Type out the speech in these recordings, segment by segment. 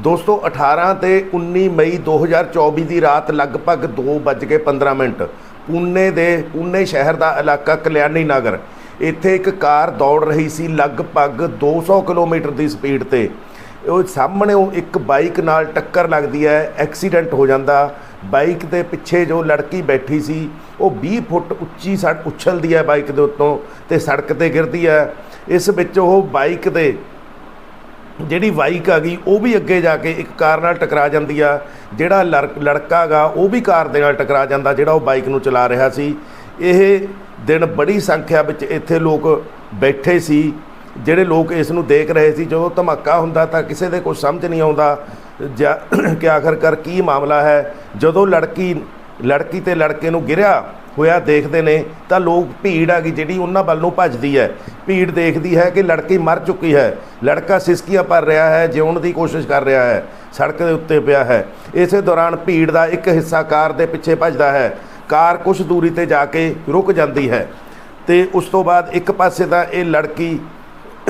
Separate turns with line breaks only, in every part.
ਦੋਸਤੋ 18 ਤੇ 19 ਮਈ 2024 ਦੀ ਰਾਤ ਲਗਭਗ 2:15 ਮਿੰਟ ਪੂਨੇ ਦੇ ਪੂਨੇ ਸ਼ਹਿਰ ਦਾ ਇਲਾਕਾ ਕਲਿਆਣੀ ਨਗਰ। ਇੱਥੇ ਇੱਕ ਕਾਰ ਦੌੜ ਰਹੀ ਸੀ ਲਗਭਗ 200 ਕਿਲੋਮੀਟਰ ਦੀ ਸਪੀਡ ਤੇ। ਉਹ ਸਾਹਮਣੇ ਉਹ ਇੱਕ ਬਾਈਕ ਨਾਲ ਟੱਕਰ ਲੱਗਦੀ ਹੈ, ਐਕਸੀਡੈਂਟ ਹੋ ਜਾਂਦਾ। ਬਾਈਕ ਦੇ ਪਿੱਛੇ ਜੋ ਲੜਕੀ ਬੈਠੀ ਸੀ, ਉਹ 20 ਫੁੱਟ ਉੱਚੀ ਸੜ, ਉਛਲਦੀ ਹੈ ਬਾਈਕ ਦੇ ਉੱਤੋਂ ਤੇ ਸੜਕ ਤੇ ਗਿਰਦੀ ਹੈ। ਇਸ ਵਿੱਚ ਉਹ ਬਾਈਕ ਦੇ ਜਿਹੜੀ ਬਾਈਕ ਆ ਗਈ, ਉਹ ਵੀ ਅੱਗੇ ਜਾ ਕੇ ਇੱਕ ਕਾਰ ਨਾਲ ਟਕਰਾ ਜਾਂਦੀ ਆ। ਜਿਹੜਾ ਲੜ- ਲੜਕਾ ਗਾ, ਉਹ ਵੀ ਕਾਰ ਦੇ ਨਾਲ ਟਕਰਾ ਜਾਂਦਾ, ਜਿਹੜਾ ਉਹ ਬਾਈਕ ਨੂੰ ਚਲਾ ਰਿਹਾ ਸੀ। ਇਹ ਦਿਨ ਬੜੀ ਸੰਖਿਆ ਵਿੱਚ ਇੱਥੇ ਲੋਕ ਬੈਠੇ ਸੀ। ਜਿਹੜੇ ਲੋਕ ਇਸ ਨੂੰ ਦੇਖ ਰਹੇ ਸੀ, ਜਦੋਂ ਧਮਾਕਾ ਹੁੰਦਾ ਤਾਂ ਕਿਸੇ ਦੇ ਕੁਝ ਸਮਝ ਨਹੀਂ ਆਉਂਦਾ। ਜਾਂ ਕਿ ਆਖਰਕਾਰ ਕੀ ਮਾਮਲਾ ਹੈ? ਜਦੋਂ ਲੜਕੀ ਲੜਕੀ ਤੇ ਲੜਕੇ ਨੂੰ ਗਿਰਿਆ ਹੋਇਆ, ਦੇਖਦੇ ਨੇ, ਤਾਂ ਲੋਕ ਭੀੜ ਆ ਗਈ, ਜਿਹੜੀ ਉਹਨਾਂ ਵੱਲ ਨੂੰ ਭੱਜਦੀ ਹੈ। ਭੀੜ ਦੇਖਦੀ ਹੈ ਕਿ ਲੜਕੀ ਮਰ ਚੁੱਕੀ ਹੈ। ਲੜਕਾ ਸਿਸਕੀਆਂ ਭਰ ਰਿਹਾ ਹੈ, ਜਿਉਣ ਦੀ ਕੋਸ਼ਿਸ਼ ਕਰ ਰਿਹਾ ਹੈ। ਸੜਕ ਦੇ ਉੱਤੇ ਪਿਆ ਹੈ। ਇਸੇ ਦੌਰਾਨ ਭੀੜ ਦਾ ਇੱਕ ਹਿੱਸਾ ਕਾਰ ਦੇ ਪਿੱਛੇ ਭੱਜਦਾ ਹੈ। ਕਾਰ ਕੁਝ ਦੂਰੀ ਤੇ ਜਾ ਕੇ ਰੁਕ ਜਾਂਦੀ ਹੈ ਤੇ ਉਸ ਤੋਂ ਬਾਅਦ ਇੱਕ ਪਾਸੇ ਤਾਂ ਇਹ ਲੜਕੀ,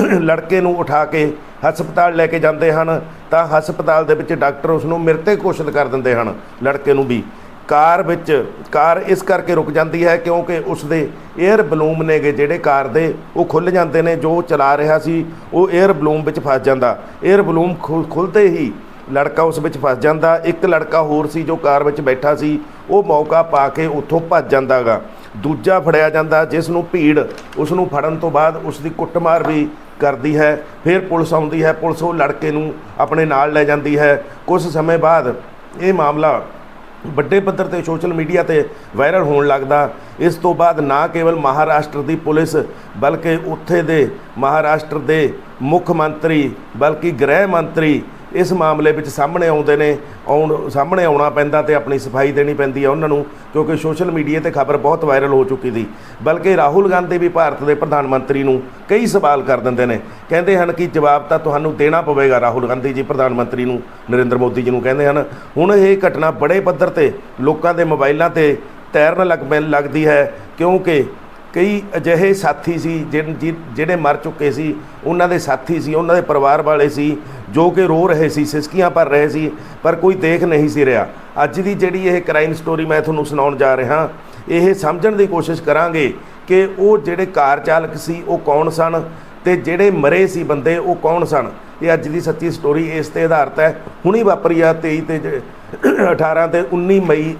ਲੜਕੇ ਨੂੰ ਉਠਾ ਕੇ ਹਸਪਤਾਲ ਲੈ ਕੇ ਜਾਂਦੇ ਹਨ, ਤਾਂ ਹਸਪਤਾਲ ਦੇ ਵਿੱਚ ਡਾਕਟਰ ਉਸ ਨੂੰ ਮ੍ਰਿਤਕ ਘੋਸ਼ਿਤ ਕਰ ਦਿੰਦੇ ਹਨ, ਲੜਕੇ ਨੂੰ ਵੀ। ਕਾਰ ਵਿੱਚ, ਕਾਰ ਇਸ ਕਰਕੇ ਰੁਕ ਜਾਂਦੀ ਹੈ ਕਿਉਂਕਿ ਉਸ ਦੇ 에ਅਰ ਬਲੂਮ ਨੇਗੇ ਜਿਹੜੇ ਕਾਰ ਦੇ, ਉਹ ਖੁੱਲ ਜਾਂਦੇ ਨੇ, ਜੋ ਚਲਾ ਰਿਹਾ ਸੀ, ਉਹ 에ਅਰ ਬਲੂਮ ਵਿੱਚ ਫਸ ਜਾਂਦਾ। 에ਅਰ ਬਲੂਮ ਖੁੱਲਦੇ ਹੀ ਲੜਕਾ ਉਸ ਵਿੱਚ ਫਸ ਜਾਂਦਾ। ਇੱਕ ਲੜਕਾ ਹੋਰ ਸੀ ਜੋ ਕਾਰ ਵਿੱਚ ਬੈਠਾ ਸੀ, ਉਹ ਮੌਕਾ ਪਾ ਕੇ ਉੱਥੋਂ ਭੱਜ ਜਾਂਦਾਗਾ ਦੂਜਾ ਫੜਿਆ ਜਾਂਦਾ, ਜਿਸ ਨੂੰ ਭੀੜ, ਉਸ ਨੂੰ ਫੜਨ ਤੋਂ ਬਾਅਦ ਉਸ ਦੀ ਕੁੱਟਮਾਰ ਵੀ ਕਰਦੀ ਹੈ। ਫਿਰ ਪੁਲਿਸ ਆਉਂਦੀ ਹੈ, ਪੁਲਿਸ ਉਹ ਲੜਕੇ ਨੂੰ ਆਪਣੇ ਨਾਲ ਲੈ ਜਾਂਦੀ ਹੈ। ਕੁਝ ਸਮੇਂ ਬਾਅਦ ਇਹ ਮਾਮਲਾ ਵੱਡੇ ਪੱਧਰ ਤੇ ਸੋਸ਼ਲ ਮੀਡੀਆ ਤੇ ਵਾਇਰਲ ਹੋਣ ਲੱਗਦਾ। ਇਸ ਤੋਂ ਬਾਅਦ ਨਾ ਕੇਵਲ ਮਹਾਰਾਸ਼ਟਰ ਦੀ ਪੁਲਿਸ, ਬਲਕਿ ਉੱਥੇ ਦੇ ਮਹਾਰਾਸ਼ਟਰ ਦੇ ਮੁੱਖ ਮੰਤਰੀ, ਬਲਕਿ ਗ੍ਰਹਿ ਮੰਤਰੀ ਇਸ ਮਾਮਲੇ ਵਿੱਚ ਸਾਹਮਣੇ ਆਉਂਦੇ ਨੇ, ਆਉਣ, ਸਾਹਮਣੇ ਆਉਣਾ ਪੈਂਦਾ ਤੇ ਆਪਣੀ ਸਫ਼ਾਈ ਦੇਣੀ ਪੈਂਦੀ ਹੈ ਉਹਨਾਂ ਨੂੰ, ਕਿਉਂਕਿ ਸੋਸ਼ਲ ਮੀਡੀਆ ਤੇ ਖਬਰ ਬਹੁਤ ਵਾਇਰਲ ਹੋ ਚੁੱਕੀ ਸੀ। ਬਲਕਿ ਰਾਹੁਲ ਗਾਂਧੀ ਵੀ ਭਾਰਤ ਦੇ ਪ੍ਰਧਾਨ ਮੰਤਰੀ ਨੂੰ ਕਈ ਸਵਾਲ ਕਰ ਦਿੰਦੇ ਨੇ। ਕਹਿੰਦੇ ਹਨ ਕਿ ਜਵਾਬ ਤਾਂ ਤੁਹਾਨੂੰ ਦੇਣਾ ਪਵੇਗਾ ਰਾਹੁਲ ਗਾਂਧੀ ਜੀ, ਪ੍ਰਧਾਨ ਮੰਤਰੀ ਨੂੰ, ਨਰਿੰਦਰ ਮੋਦੀ ਜੀ ਨੂੰ ਕਹਿੰਦੇ ਹਨ। ਹੁਣ ਇਹ ਘਟਨਾ ਬੜੇ ਪੱਧਰ ਤੇ ਲੋਕਾਂ ਦੇ ਮੋਬਾਈਲਾਂ ਤੇ ਤੈਰਨ ਲੱਗ ਪੈਣ ਲੱਗਦੀ ਹੈ, ਕਿਉਂਕਿ ਕਈ ਅਜਿਹੇ ਸਾਥੀ ਸੀ ਜਿਨ- ਜਿ- ਜਿਹੜੇ ਮਰ ਚੁੱਕੇ ਸੀ, ਉਹਨਾਂ ਦੇ ਸਾਥੀ ਸੀ, ਉਹਨਾਂ ਦੇ ਪਰਿਵਾਰ ਵਾਲੇ ਸੀ, ਜੋ ਕਿ ਰੋ ਰਹੇ ਸੀ, ਸਿਸਕੀਆਂ ਭਰ ਰਹੇ ਸੀ, ਪਰ ਕੋਈ ਦੇਖ ਨਹੀਂ ਸੀ ਰਿਹਾ। ਅੱਜ ਦੀ ਜਿਹੜੀ ਇਹ ਕ੍ਰਾਈਮ ਸਟੋਰੀ ਮੈਂ ਤੁਹਾਨੂੰ ਸੁਣਾਉਣ ਜਾ ਰਿਹਾ, ਇਹ ਸਮਝਣ ਦੀ ਕੋਸ਼ਿਸ਼ ਕਰਾਂਗੇ ਕਿ ਉਹ ਜਿਹੜੇ ਕਾਰ ਚਾਲਕ ਸੀ, ਉਹ ਕੌਣ ਸਨ ਤੇ ਜਿਹੜੇ ਮਰੇ ਸੀ ਬੰਦੇ, ਉਹ ਕੌਣ ਸਨ? ਇਹ ਅੱਜ ਦੀ ਸੱਚੀ ਸਟੋਰੀ ਇਸ ਤੇ ਆਧਾਰਿਤ ਹੈ। ਹੁਣੀ ਵਾਪਰੀ ਆ 23 ਤੇ ਜ- 18 ਤੇ 19 ਮਈ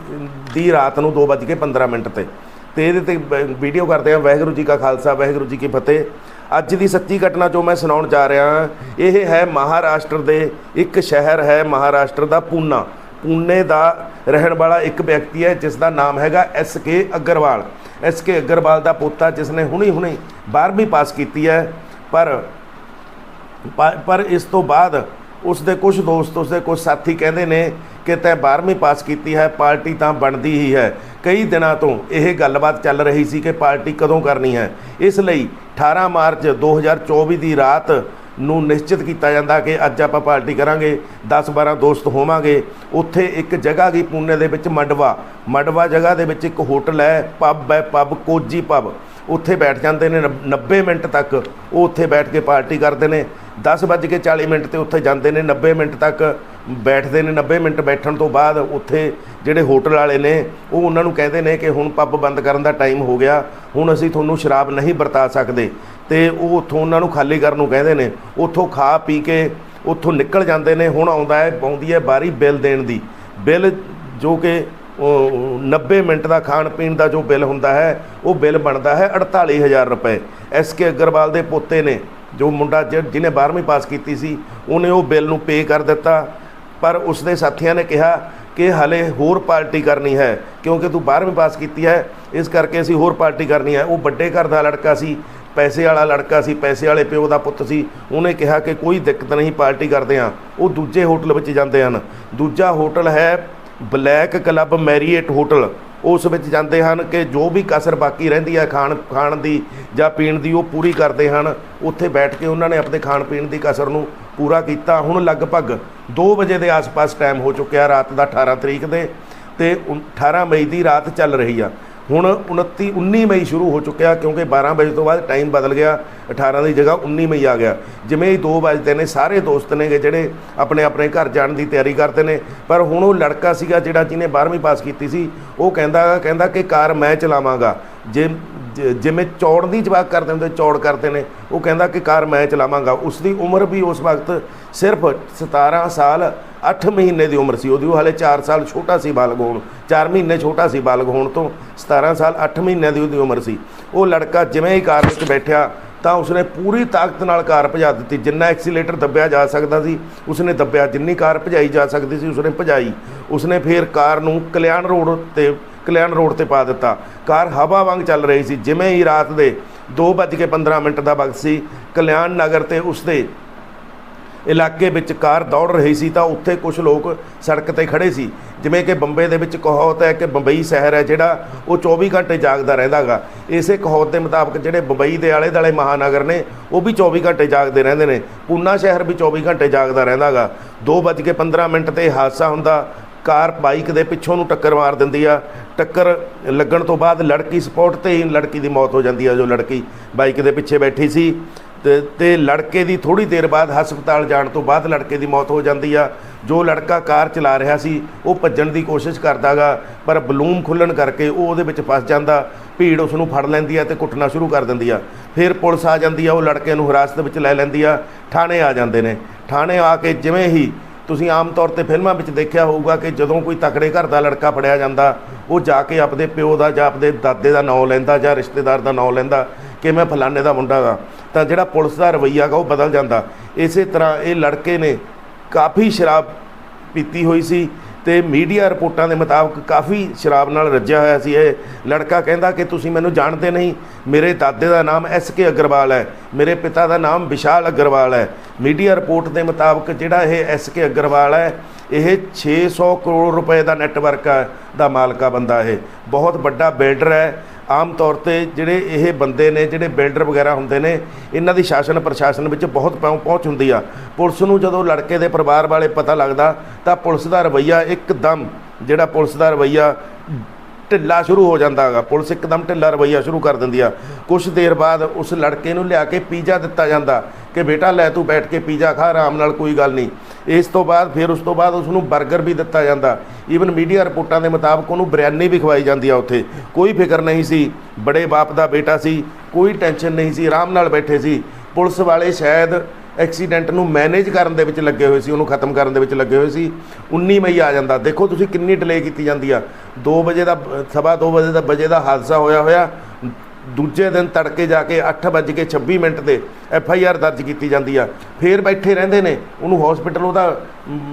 ਦੀ ਰਾਤ ਨੂੰ 2:15 ਮਿੰਟ ਤੇ। ਤੇ ਇਹਦੇ ਤੇ ਵੀਡੀਓ ਕਰਦੇ ਆ, ਵਾਹਿਗੁਰੂ ਜੀ ਕਾ ਖਾਲਸਾ, ਵਾਹਿਗੁਰੂ ਜੀ ਕੀ ਫਤਿਹ। ਅੱਜ ਦੀ ਸੱਚੀ ਘਟਨਾ ਜੋ ਮੈਂ ਸੁਣਾਉਣ ਜਾ ਰਿਹਾ ਇਹ ਹੈ ਮਹਾਰਾਸ਼ਟਰ ਦੇ ਇੱਕ ਸ਼ਹਿਰ ਹੈ ਮਹਾਰਾਸ਼ਟਰ ਦਾ ਪੂਨਾ। ਪੂਨੇ ਦਾ ਰਹਿਣ ਵਾਲਾ ਇੱਕ ਵਿਅਕਤੀ ਹੈ ਜਿਸ ਦਾ ਨਾਮ ਹੈਗਾ S K Agarwal. S K Agarwal ਦਾ ਪੋਤਾ ਜਿਸ ਨੇ ਹੁਣੀ ਹੁਣੀ 12ਵੀਂ ਪਾਸ ਕੀਤੀ ਹੈ ਪਰ ਪਰ ਇਸ ਤੋਂ ਬਾਅਦ ਉਸ ਦੇ ਕੁਝ ਦੋਸਤ ਉਸ ਦੇ ਕੁਝ ਸਾਥੀ ਕਹਿੰਦੇ ਨੇ ਕਿ ਤੈਂ 12ਵੀਂ ਪਾਸ ਕੀਤੀ ਹੈ, ਪਾਰਟੀ ਤਾਂ ਬਣਦੀ ਹੀ ਹੈ। ਕਈ ਦਿਨਾਂ ਤੋਂ ਇਹ ਗੱਲਬਾਤ ਚੱਲ ਰਹੀ ਸੀ ਕਿ ਪਾਰਟੀ ਕਦੋਂ ਕਰਨੀ ਹੈ। ਇਸ ਲਈ 18 ਮਾਰਚ 2024 ਦੀ ਰਾਤ ਨੂੰ ਨਿਸ਼ਚਿਤ ਕੀਤਾ ਜਾਂਦਾ ਕਿ ਅੱਜ ਆਪਾਂ ਪਾਰਟੀ ਕਰਾਂਗੇ 10-12 ਦੋਸਤ ਹੋਵਾਂਗੇ। ਉੱਥੇ ਇੱਕ ਜਗ੍ਹਾ ਗਈ ਪੂਨੇ ਦੇ ਵਿੱਚ ਮੰਡਵਾ। ਮੰਡਵਾ ਜਗ੍ਹਾ ਦੇ ਵਿੱਚ ਇੱਕ ਹੋਟਲ ਹੈ, ਪੱਬ ਹੈ, ਪੱਬ, ਕੋਜੀ ਪੱਬ। ਉੱਥੇ ਬੈਠ ਜਾਂਦੇ ਨੇ 90 ਮਿੰਟ ਤੱਕ ਉਹ ਉੱਥੇ ਬੈਠ ਕੇ ਪਾਰਟੀ ਕਰਦੇ ਨੇ। 10:40 ਮਿੰਟ ਤੇ ਉੱਥੇ ਜਾਂਦੇ ਨੇ 90 ਮਿੰਟ ਤੱਕ ਬੈਠਦੇ ਨੇ। 90 ਮਿੰਟ ਬੈਠਣ ਤੋਂ ਬਾਅਦ ਉੱਥੇ ਜਿਹੜੇ ਹੋਟਲ ਵਾਲੇ ਨੇ, ਉਹ ਉਹਨਾਂ ਨੂੰ ਕਹਿੰਦੇ ਨੇ ਕਿ ਹੁਣ ਪੱਬ ਬੰਦ ਕਰਨ ਦਾ ਟਾਈਮ ਹੋ ਗਿਆ, ਹੁਣ ਅਸੀਂ ਤੁਹਾਨੂੰ ਸ਼ਰਾਬ ਨਹੀਂ ਵਰਤਾ ਸਕਦੇ। ਤੇ ਉਹ ਉੱਥੋਂ ਉਹਨਾਂ ਨੂੰ ਖਾਲੀ ਕਰਨ ਨੂੰ ਕਹਿੰਦੇ ਨੇ, ਉੱਥੋਂ ਖਾ ਪੀ ਕੇ ਉੱਥੋਂ ਨਿਕਲ ਜਾਂਦੇ ਨੇ। ਹੁਣ ਆਉਂਦਾ ਹੈ ਆਉਂਦੀ ਹੈ ਬਾਰੀ ਬਿੱਲ ਦੇਣ ਦੀ। ਬਿੱਲ ਜੋ ਕਿ ਉਹ 90 ਮਿੰਟ ਦਾ ਖਾਣ ਪੀਣ ਦਾ ਜੋ ਬਿੱਲ ਹੁੰਦਾ ਹੈ, ਉਹ ਬਿੱਲ ਬਣਦਾ ਹੈ 48000 ਰੁਪਏ। ਐਸ ਕੇ ਅਗਰਵਾਲ ਦੇ ਪੋਤੇ ਨੇ, ਜੋ ਮੁੰਡਾ ਜਿ- ਜਿਹਨੇ 12ਵੀਂ ਪਾਸ ਕੀਤੀ ਸੀ, ਉਹਨੇ ਉਹ ਬਿੱਲ ਨੂੰ ਪੇ ਕਰ ਦਿੱਤਾ। ਪਰ ਉਸ ਦੇ ਸਾਥੀਆਂ ਨੇ ਕਿਹਾ ਕਿ ਹਲੇ ਹੋਰ ਪਾਰਟੀ ਕਰਨੀ ਹੈ, ਕਿਉਂਕਿ ਤੂੰ 12ਵੀਂ ਪਾਸ ਕੀਤੀ ਹੈ, ਇਸ ਕਰਕੇ ਅਸੀਂ ਹੋਰ ਪਾਰਟੀ ਕਰਨੀ ਹੈ। ਉਹ ਵੱਡੇ ਘਰ ਦਾ ਲੜਕਾ ਸੀ, ਪੈਸੇ ਵਾਲਾ ਲੜਕਾ ਸੀ, ਪੈਸੇ ਵਾਲੇ ਪਿਓ ਦਾ ਪੁੱਤ ਸੀ। ਉਹਨੇ ਕਿਹਾ ਕਿ ਕੋਈ ਦਿੱਕਤ ਨਹੀਂ, ਪਾਰਟੀ ਕਰਦੇ ਆ ਉਹ ਦੂਜੇ ਹੋਟਲ ਵਿੱਚ ਜਾਂਦੇ ਹਨ। ਦੂਜਾ ਹੋਟਲ ਹੈ ਬਲੈਕ ਕਲੱਬ ਮੈਰੀਏਟ ਹੋਟਲ, ਉਸ ਵਿੱਚ ਜਾਂਦੇ ਹਨ ਕਿ ਜੋ ਵੀ ਕਸਰ ਬਾਕੀ ਰਹਿੰਦੀ ਹੈ ਖਾਣ ਖਾਣ ਦੀ ਜਾਂ ਪੀਣ ਦੀ, ਉਹ ਪੂਰੀ ਕਰਦੇ ਹਨ। ਉੱਥੇ ਬੈਠ ਕੇ ਉਹਨਾਂ ਨੇ ਆਪਣੇ ਖਾਣ ਪੀਣ ਦੀ ਕਸਰ ਨੂੰ ਪੂਰਾ ਕੀਤਾ। ਹੁਣ ਲਗਭਗ 2 ਵਜੇ ਦੇ ਆਸ-ਪਾਸ ਟਾਈਮ ਹੋ ਚੁੱਕਿਆ ਰਾਤ ਦਾ 18 ਤਰੀਕ ਦੇ ਤੇ ਉਨ- 18 ਮਈ ਦੀ ਰਾਤ ਚੱਲ ਰਹੀ ਆ। ਹੁਣ 29 19 ਮਈ ਸ਼ੁਰੂ ਹੋ ਚੁੱਕਿਆ ਕਿਉਂਕਿ 12 ਵਜੇ ਤੋਂ ਬਾਅਦ ਟਾਈਮ ਬਦਲ ਗਿਆ 18 ਦੀ ਜਗ੍ਹਾ 19 ਮਈ ਆ ਗਿਆ। ਜਿਵੇਂ ਹੀ 2 ਵਜੇ ਨੇ, ਸਾਰੇ ਦੋਸਤ ਨੇਗੇ ਜਿਹੜੇ ਆਪਣੇ ਆਪਣੇ ਘਰ ਜਾਣ ਦੀ ਤਿਆਰੀ ਕਰਦੇ ਨੇ। ਪਰ ਹੁਣ ਉਹ ਲੜਕਾ ਸੀਗਾ ਜਿਹੜਾ ਜਿਹਨੇ 12ਵੀਂ ਪਾਸ ਕੀਤੀ ਸੀ, ਉਹ ਕਹਿੰਦਾ ਕਹਿੰਦਾ ਕਿ ਕਾਰ ਮੈਂ ਚਲਾਵਾਂਗਾ। ਜੇ ਜਿਵੇਂ ਚੌੜ ਦੀ ਜਵਾਕ ਕਰਦੇ ਹੁੰਦੇ, ਚੌੜ ਕਰਦੇ ਨੇ, ਉਹ ਕਹਿੰਦਾ ਕਿ ਕਾਰ ਮੈਂ ਚਲਾਵਾਂਗਾ। ਉਸ ਦੀ ਉਮਰ ਵੀ ਉਸ ਵਕਤ ਸਿਰਫ 17 ਸਾਲ 8 ਮਹੀਨੇ ਦੀ ਉਮਰ ਸੀ। ਉਹਦੀ ਉਹ ਹਾਲੇ 4 ਸਾਲ ਛੋਟਾ ਸੀ ਬਾਲਗ ਹੋਣ 4 ਮਹੀਨੇ ਛੋਟਾ ਸੀ ਬਾਲਗ ਹੋਣ ਤੋਂ 17 ਸਾਲ 8 ਮਹੀਨਿਆਂ ਦੀ ਉਹਦੀ ਉਮਰ ਸੀ। ਉਹ ਲੜਕਾ ਜਿਵੇਂ ਹੀ ਕਾਰ ਵਿੱਚ ਬੈਠਿਆ, ਤਾਂ ਉਸਨੇ ਪੂਰੀ ਤਾਕਤ ਨਾਲ ਕਾਰ ਭਜਾ ਦਿੱਤੀ। ਜਿੰਨਾ ਐਕਸੀਲੇਟਰ ਦੱਬਿਆ ਜਾ ਸਕਦਾ ਸੀ, ਉਸਨੇ ਦੱਬਿਆ। ਜਿੰਨੀ ਕਾਰ ਭਜਾਈ ਜਾ ਸਕਦੀ ਸੀ, ਉਸਨੇ ਭਜਾਈ। ਉਸਨੇ ਫੇਰ ਕਾਰ ਨੂੰ ਕਲਿਆਣ ਰੋਡ ਤੇ ਕਲਿਆਣ ਰੋਡ ਤੇ ਪਾ ਦਿੱਤਾ। ਕਾਰ ਹਵਾ ਵਾਂਗ ਚੱਲ ਰਹੀ ਸੀ, ਜਿਵੇਂ ਹੀ ਰਾਤ ਦੇ 2:15 ਮਿੰਟ ਦਾ ਵਕਤ ਸੀ, ਕਲਿਆਣ ਨਗਰ ਤੇ ਉਸਦੇ ਇਲਾਕੇ ਵਿੱਚ ਕਾਰ ਦੌੜ ਰਹੀ ਸੀ ਤਾਂ ਉੱਥੇ ਕੁਝ ਲੋਕ ਸੜਕ ਤੇ ਖੜੇ ਸੀ। ਜਿਵੇਂ ਕਿ ਬੰਬੇ ਦੇ ਵਿੱਚ ਕਹਾਵਤ ਹੈ ਕਿ ਬੰਬਈ ਸ਼ਹਿਰ ਹੈ ਜਿਹੜਾ ਉਹ 24 ਘੰਟੇ ਜਾਗਦਾ ਰਹਿੰਦਾਗਾ। ਇਸੇ ਕਹਾਵਤ ਦੇ ਮੁਤਾਬਕ ਜਿਹੜੇ ਬੰਬਈ ਦੇ ਆਲੇ ਦੁਆਲੇ ਮਹਾਨਗਰ ਨੇ, ਉਹ ਵੀ 24 ਘੰਟੇ ਜਾਗਦੇ ਰਹਿੰਦੇ ਨੇ। ਪੂਨਾ ਸ਼ਹਿਰ ਵੀ 24 ਘੰਟੇ ਜਾਗਦਾ ਰਹਿੰਦਾਗਾ। 2:15 ਮਿੰਟ ਤੇ ਹਾਦਸਾ ਹੁੰਦਾ ਕਾਰ ਬਾਈਕ ਦੇ ਪਿੱਛੋਂ ਨੂੰ ਟੱਕਰ ਮਾਰ ਦਿੰਦੀ ਆ। ਟੱਕਰ ਲੱਗਣ ਤੋਂ ਬਾਅਦ ਲੜਕੀ ਸਪੋਰਟ ਤੇ ਹੀ ਲੜਕੀ ਦੀ ਮੌਤ ਹੋ ਜਾਂਦੀ ਆ, ਜੋ ਲੜਕੀ ਬਾਈਕ ਦੇ ਪਿੱਛੇ ਬੈਠੀ ਸੀ। ਤੇ ਤੇ ਲੜਕੇ ਦੀ ਥੋੜੀ ਦੇਰ ਬਾਅਦ ਹਸਪਤਾਲ ਜਾਣ ਤੋਂ ਬਾਅਦ ਲੜਕੇ ਦੀ ਮੌਤ ਹੋ ਜਾਂਦੀ ਆ। ਜੋ ਲੜਕਾ ਕਾਰ ਚਲਾ ਰਿਹਾ ਸੀ, ਉਹ ਭੱਜਣ ਦੀ ਕੋਸ਼ਿਸ਼ ਕਰਦਾਗਾ, ਪਰ ਬਲੂਮ ਖੁੱਲਣ ਕਰਕੇ ਉਹ ਉਹਦੇ ਵਿੱਚ ਫਸ ਜਾਂਦਾ। ਭੀੜ ਉਸ ਨੂੰ ਫੜ ਲੈਂਦੀ ਆ ਤੇ ਕੁੱਟਣਾ ਸ਼ੁਰੂ ਕਰ ਦਿੰਦੀ ਆ। ਫਿਰ ਪੁਲਿਸ ਆ ਜਾਂਦੀ ਆ, ਉਹ ਲੜਕੇ ਨੂੰ ਹਿਰਾਸਤ ਵਿੱਚ ਲੈ ਲੈਂਦੀ ਆ। ਥਾਣੇ ਆ ਜਾਂਦੇ ਨੇ। ਥਾਣੇ ਆ ਕੇ ਜਿਵੇਂ ਹੀ ਤੁਸੀਂ ਆਮ ਤੌਰ ਤੇ ਫਿਲਮਾਂ ਵਿੱਚ ਦੇਖਿਆ ਹੋਊਗਾ ਕਿ ਜਦੋਂ ਕੋਈ ਤਕੜੇ ਘਰ ਦਾ ਲੜਕਾ ਫੜਿਆ ਜਾਂਦਾ, ਉਹ ਜਾ ਕੇ ਆਪਦੇ ਪਿਓ ਦਾ ਜਾਂ ਆਪਦੇ ਦਾਦੇ ਦਾ ਨਾਂ ਲੈਂਦਾ ਜਾਂ ਰਿਸ਼ਤੇਦਾਰ ਦਾ ਨਾਂ ਲੈਂਦਾ ਕਿ ਮੈਂ ਫਲਾਣੇ ਦਾ ਮੁੰਡਾ ਗਾ ਤਾਂ ਜਿਹੜਾ ਪੁਲਿਸ ਦਾ ਰਵੱਈਆ ਗਾ ਉਹ ਬਦਲ ਜਾਂਦਾ। ਇਸੇ ਤਰ੍ਹਾਂ ਇਹ ਲੜਕੇ ਨੇ ਕਾਫੀ ਸ਼ਰਾਬ ਪੀਤੀ ਹੋਈ ਸੀ। ਤੇ ਮੀਡੀਆ ਰਿਪੋਰਟਾਂ ਦੇ ਮੁਤਾਬਕ ਕਾਫੀ ਸ਼ਰਾਬ ਨਾਲ ਰੱਜਿਆ ਹੋਇਆ ਸੀ। ਇਹ ਲੜਕਾ ਕਹਿੰਦਾ ਕਿ ਤੁਸੀਂ ਮੈਨੂੰ ਜਾਣਦੇ ਨਹੀਂ। ਮੇਰੇ ਦਾਦੇ ਦਾ ਨਾਮ ਐਸ ਕੇ ਅਗਰਵਾਲ ਹੈ। ਮੇਰੇ ਪਿਤਾ ਦਾ ਨਾਮ ਵਿਸ਼ਾਲ ਅਗਰਵਾਲ ਹੈ। ਮੀਡੀਆ ਰਿਪੋਰਟ ਦੇ ਮੁਤਾਬਕ ਜਿਹੜਾ ਇਹ ਐਸ ਕੇ ਅਗਰਵਾਲ ਹੈ, ਇਹ 600 ਕਰੋੜ ਰੁਪਏ ਦਾ ਨੈਟਵਰਕ ਦਾ ਮਾਲਕਾ ਬੰਦਾ ਇਹ। ਬਹੁਤ ਵੱਡਾ ਬਿਲਡਰ ਹੈ। ਆਮ ਤੌਰ ਤੇ ਜਿਹੜੇ ਇਹ ਬੰਦੇ ਨੇ, ਜਿਹੜੇ ਬਿਲਡਰ ਵਗੈਰਾ ਹੁੰਦੇ ਨੇ, ਇਹਨਾਂ ਦੀ ਸ਼ਾਸਨ ਪ੍ਰਸ਼ਾਸਨ ਵਿੱਚ ਬਹੁਤ ਪਹੁੰ- ਪਹੁੰਚ ਹੁੰਦੀ ਆ। ਪੁਲਿਸ ਨੂੰ ਜਦੋਂ ਲੜਕੇ ਦੇ ਪਰਿਵਾਰ ਵਾਲੇ ਪਤਾ ਲੱਗਦਾ ਤਾਂ ਪੁਲਿਸ ਦਾ ਰਵੱਈਆ ਇੱਕਦਮ ਜਿਹੜਾ ਪੁਲਿਸ ਦਾ ਰਵੱਈਆ ਢਿੱਲਾ ਸ਼ੁਰੂ ਹੋ ਜਾਂਦਾ ਹੈਗਾ। ਪੁਲਿਸ ਇੱਕਦਮ ਢਿੱਲਾ ਰਵੱਈਆ ਸ਼ੁਰੂ ਕਰ ਦਿੰਦੀ ਆ। ਕੁਝ ਦੇਰ ਬਾਅਦ ਉਸ ਲੜਕੇ ਨੂੰ ਲਿਆ ਕੇ ਪੀਜ਼ਾ ਦਿੱਤਾ ਜਾਂਦਾ ਕਿ ਬੇਟਾ ਲੈ ਤੂੰ ਬੈਠ ਕੇ ਪੀਜ਼ਾ ਖਾ, ਆਰਾਮ ਨਾਲ ਕੋਈ ਗੱਲ ਨਹੀਂ। ਇਸ ਤੋਂ ਬਾਅਦ, ਫਿਰ ਉਸ ਤੋਂ ਬਾਅਦ ਉਸ ਨੂੰ 버ਗਰ ਵੀ ਦਿੱਤਾ ਜਾਂਦਾ। ਈਵਨ ਮੀਡੀਆ ਰਿਪੋਰਟਾਂ ਦੇ ਮੁਤਾਬਕ ਉਹਨੂੰ ਬਿਰਿਆਨੀ ਵੀ ਖਵਾਈ ਜਾਂਦੀ ਆ ਉੱਥੇ। ਕੋਈ ਫਿਕਰ ਨਹੀਂ ਸੀ। ਬੜੇ ਬਾਪ ਦਾ ਬੇਟਾ ਸੀ। ਕੋਈ ਟੈਨਸ਼ਨ ਨਹੀਂ ਸੀ। ਆਰਾਮ ਨਾਲ ਬੈਠੇ ਸੀ। ਪੁਲਿਸ ਵਾਲੇ ਸ਼ਾਇਦ ਐਕਸੀਡੈਂਟ ਨੂੰ ਮੈਨੇਜ ਕਰਨ ਦੇ ਵਿੱਚ ਲੱਗੇ ਹੋਏ ਸੀ, ਉਹਨੂੰ ਖਤਮ ਕਰਨ ਦੇ ਵਿੱਚ ਲੱਗੇ ਹੋਏ ਸੀ। 19 ਮਈ ਆ ਜਾਂਦਾ। ਦੇਖੋ ਤੁਸੀਂ ਕਿੰਨੀ ਡਿਲੇ ਕੀਤੀ ਜਾਂਦੀ ਆ। 2 ਵਜੇ ਦਾ, ਸਵਾ 2 ਵਜੇ ਦਾ ਵਜੇ ਦਾ ਹਾਦਸਾ ਹੋਇਆ ਹੋਇਆ ਦੂਜੇ ਦਿਨ ਤੜਕੇ ਜਾ ਕੇ 8:26 ਮਿੰਟ ਤੇ ਐਫ ਆਈ ਆਰ ਦਰਜ ਕੀਤੀ ਜਾਂਦੀ ਆ। ਫੇਰ ਬੈਠੇ ਰਹਿੰਦੇ ਨੇ। ਉਹਨੂੰ ਹਸਪੀਟਲ ਉਹਦਾ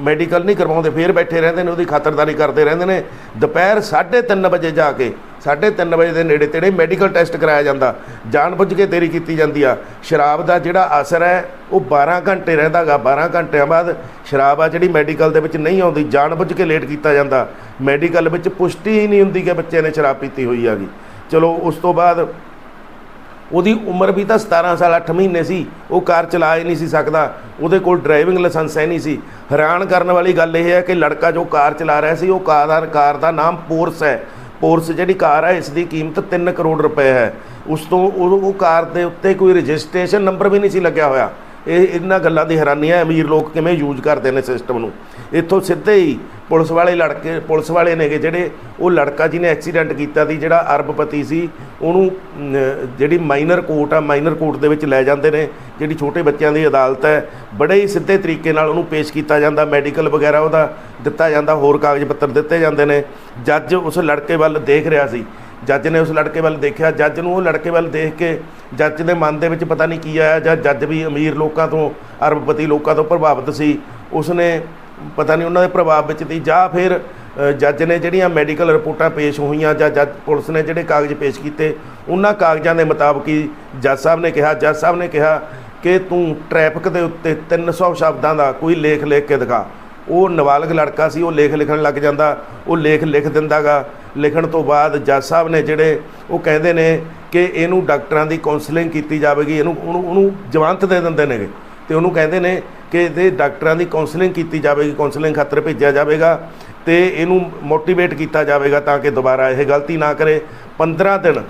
ਮੈਡੀਕਲ ਨਹੀਂ ਕਰਵਾਉਂਦੇ। ਫੇਰ ਬੈਠੇ ਰਹਿੰਦੇ ਨੇ, ਉਹਦੀ ਖਾਤਰਦਾਰੀ ਕਰਦੇ ਰਹਿੰਦੇ ਨੇ। ਦੁਪਹਿਰ 3:30 ਵਜੇ ਜਾ ਕੇ 3:30 ਵਜੇ ਦੇ ਨੇੜੇ ਤੇੜੇ ਮੈਡੀਕਲ ਟੈਸਟ ਕਰਾਇਆ ਜਾਂਦਾ। ਜਾਣਬੁੱਝ ਕੇ ਦੇਰੀ ਕੀਤੀ ਜਾਂਦੀ ਆ। ਸ਼ਰਾਬ ਦਾ ਜਿਹੜਾ ਅਸਰ ਹੈ, ਉਹ 12 ਘੰਟੇ ਰਹਿੰਦਾਗਾ। 12 ਘੰਟਿਆਂ ਬਾਅਦ ਸ਼ਰਾਬ ਆ ਜਿਹੜੀ ਮੈਡੀਕਲ ਦੇ ਵਿੱਚ ਨਹੀਂ ਆਉਂਦੀ। ਜਾਣਬੁੱਝ ਕੇ ਲੇਟ ਕੀਤਾ ਜਾਂਦਾ। ਮੈਡੀਕਲ ਵਿੱਚ ਪੁਸ਼ਟੀ ਹੀ ਨਹੀਂ ਹੁੰਦੀ ਕਿ ਬੱਚੇ ਨੇ ਸ਼ਰਾਬ ਪੀਤੀ ਹੋਈ ਹੈਗੀ। ਚਲੋ ਉਸ ਤੋਂ ਬਾਅਦ ਉਹਦੀ ਉਮਰ ਵੀ ਤਾਂ 17 ਸਾਲ 8 ਮਹੀਨੇ ਸੀ। ਉਹ ਕਾਰ ਚਲਾ ਹੀ ਨਹੀਂ ਸੀ ਸਕਦਾ। ਉਹਦੇ ਕੋਲ ਡਰਾਈਵਿੰਗ ਲਾਇਸੈਂਸ ਹੈ ਨਹੀਂ ਸੀ। ਹੈਰਾਨ ਕਰਨ ਵਾਲੀ ਗੱਲ ਇਹ ਹੈ ਕਿ ਲੜਕਾ ਜੋ ਕਾਰ ਚਲਾ ਰਿਹਾ ਸੀ, ਉਹ ਕਾਰ ਦਾ ਕਾਰ ਦਾ ਨਾਮ ਪੋਰਸ ਹੈ। ਪੋਰਸ ਜਿਹੜੀ ਕਾਰ ਹੈ ਇਸ ਦੀ ਕੀਮਤ 3 ਕਰੋੜ ਰੁਪਏ ਹੈ। ਉਸ ਤੋਂ ਉਹ ਉਹ ਕਾਰ ਦੇ ਉੱਤੇ ਕੋਈ ਰਜਿਸਟ੍ਰੇਸ਼ਨ ਨੰਬਰ ਵੀ ਨਹੀਂ ਸੀ ਲੱਗਿਆ ਹੋਇਆ। ਇਹ ਇਹਨਾਂ ਗੱਲਾਂ ਦੀ ਹੈਰਾਨੀ ਹੈ। ਅਮੀਰ ਲੋਕ ਕਿਵੇਂ ਯੂਜ਼ ਕਰਦੇ ਨੇ ਸਿਸਟਮ ਨੂੰ? ਇੱਥੋਂ ਸਿੱਧੇ ਹੀ ਪੁਲਿਸ ਵਾਲੇ ਲੜਕੇ, ਪੁਲਿਸ ਵਾਲੇ ਨੇਗੇ ਜਿਹੜੇ ਉਹ ਲੜਕਾ ਜਿਹਨੇ ਐਕਸੀਡੈਂਟ ਕੀਤਾ ਸੀ, ਜਿਹੜਾ ਅਰਬਪਤੀ ਸੀ, ਉਹਨੂੰ ਜਿਹੜੀ ਮਾਈਨਰ ਕੋਰਟ ਆ, ਮਾਈਨਰ ਕੋਰਟ ਦੇ ਵਿੱਚ ਲੈ ਜਾਂਦੇ ਨੇ, ਜਿਹੜੀ ਛੋਟੇ ਬੱਚਿਆਂ ਦੀ ਅਦਾਲਤ ਹੈ, ਬੜੇ ਹੀ ਸਿੱਧੇ ਤਰੀਕੇ ਨਾਲ ਉਹਨੂੰ ਪੇਸ਼ ਕੀਤਾ ਜਾਂਦਾ, ਮੈਡੀਕਲ ਵਗੈਰਾ ਉਹਦਾ ਦਿੱਤਾ ਜਾਂਦਾ, ਹੋਰ ਕਾਗਜ਼ ਪੱਤਰ ਦਿੱਤੇ ਜਾਂਦੇ ਨੇ। ਜੱਜ ਉਸ ਲੜਕੇ ਵੱਲ ਦੇਖ ਰਿਹਾ ਸੀ। ਜੱਜ ਨੇ ਉਸ ਲੜਕੇ ਵੱਲ ਦੇਖਿਆ, ਜੱਜ ਨੂੰ ਉਹ ਲੜਕੇ ਵੱਲ ਦੇਖ ਕੇ ਜੱਜ ਦੇ ਮਨ ਦੇ ਵਿੱਚ ਪਤਾ ਨਹੀਂ ਕੀ ਆਇਆ, ਜਾਂ ਜੱਜ ਵੀ ਅਮੀਰ ਲੋਕਾਂ ਤੋਂ, ਅਰਬਪਤੀ ਲੋਕਾਂ ਤੋਂ ਪ੍ਰਭਾਵਿਤ ਸੀ। ਉਸਨੇ ਪਤਾ ਨਹੀਂ ਉਹਨਾਂ ਦੇ ਪ੍ਰਭਾਵ ਵਿੱਚ ਤੀ ਜਾਂ ਫਿਰ ਜੱਜ ਨੇ ਜਿਹੜੀਆਂ ਮੈਡੀਕਲ ਰਿਪੋਰਟਾਂ ਪੇਸ਼ ਹੋਈਆਂ ਜਾਂ ਜੱਜ ਪੁਲਿਸ ਨੇ ਜਿਹੜੇ ਕਾਗਜ਼ ਪੇਸ਼ ਕੀਤੇ, ਉਹਨਾਂ ਕਾਗਜ਼ਾਂ ਦੇ ਮੁਤਾਬਕ ਹੀ ਜੱਜ ਸਾਹਿਬ ਨੇ ਕਿਹਾ, ਜੱਜ ਸਾਹਿਬ ਨੇ ਕਿਹਾ ਕਿ ਤੂੰ ਟ੍ਰੈਫਿਕ ਦੇ ਉੱਤੇ 300 ਸ਼ਬਦਾਂ ਦਾ ਕੋਈ ਲੇਖ ਲਿਖ ਕੇ ਦਿਖਾ। ਉਹ ਨਾਬਾਲਗ ਲੜਕਾ ਸੀ, ਉਹ ਲੇਖ ਲਿਖਣ ਲੱਗ ਜਾਂਦਾ, ਉਹ ਲੇਖ ਲਿਖ ਦਿੰਦਾਗਾ। ਲਿਖਣ ਤੋਂ ਬਾਅਦ ਜੱਜ ਸਾਹਿਬ ਨੇ ਜਿਹੜੇ, ਉਹ ਕਹਿੰਦੇ ਨੇ ਕਿ ਇਹਨੂੰ ਡਾਕਟਰਾਂ ਦੀ ਕਾਉਂਸਲਿੰਗ ਕੀਤੀ ਜਾਵੇਗੀ, ਇਹਨੂੰ, ਉਹਨੂੰ ਉਹਨੂੰ ਜ਼ਮਾਨਤ ਦੇ ਦਿੰਦੇ ਨੇਗੇ। ਤੇ ਉਹਨੂੰ ਕਹਿੰਦੇ ਨੇ ਕਿ ਇਹਦੇ ਡਾਕਟਰਾਂ ਦੀ ਕਾਉਂਸਲਿੰਗ ਕੀਤੀ ਜਾਵੇਗੀ ਕਾਉਂਸਲਿੰਗ ਖਾਤਰ ਭੇਜਿਆ ਜਾਵੇਗਾ ਤੇ ਇਹਨੂੰ ਮੋਟੀਵੇਟ ਕੀਤਾ ਜਾਵੇਗਾ ਤਾਂ ਕਿ ਦੁਬਾਰਾ ਇਹ ਗਲਤੀ ਨਾ ਕਰੇ। 15 ਦਿਨ